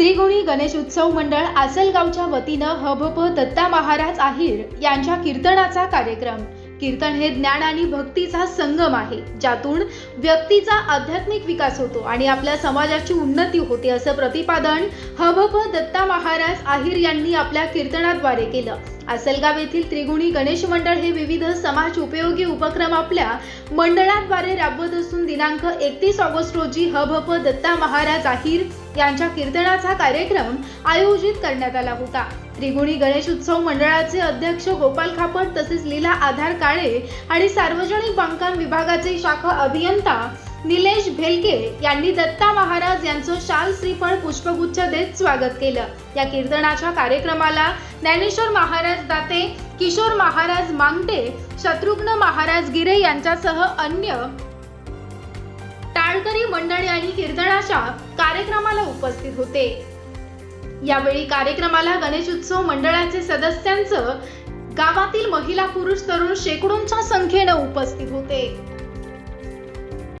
त्रिगुणी गणेश उत्सव मंडळ आसलगावच्या वतीनं हभप दत्ता महाराज आहिर यांच्या कीर्तनाचा कार्यक्रम. कीर्तन हे ज्ञान आणि भक्तीचा संगम आहे ज्यातून व्यक्तीचा आध्यात्मिक विकास होतो आणि आपल्या समाजाची उन्नती होते असं प्रतिपादन हभप दत्ता महाराज आहिर यांनी आपल्या कीर्तनाद्वारे केलं. आसलगाव येथील त्रिगुणी गणेश मंडळ हे विविध समाज उपयोगी उपक्रम आपल्या मंडळाद्वारे राबवत असून दिनांक एकतीस ऑगस्ट रोजी हभप दत्ता महाराज आहिर यांच्या कीर्तनाचा कार्यक्रम आयोजित करण्यात आला होता. त्रिगुणी गणेश उत्सव मंडळाचे अध्यक्ष गोपाल खापट तसेच लीला आधार काळे आणि सार्वजनिक बांधकाम विभागाचे शाखा अभियंता निलेश भेलके यांनी दत्ता महाराज यांचं शाल श्रीफळ पुष्पगुच्छ देत स्वागत केलं. या कीर्तनाच्या कार्यक्रमाला ज्ञानेश्वर महाराज दाते किशोर महाराज मांगटे शत्रुघ्न महाराज गिरे यांच्यासह अन्य टाळकरी मंडळी आणि कीर्तनाच्या कार्यक्रमाला उपस्थित होते. यावेळी कार्यक्रमाला गणेश उत्सव मंडळाचे सदस्यांचं गावातील महिला पुरुष तरुण शेकडोंच्या संख्येनं उपस्थित होते.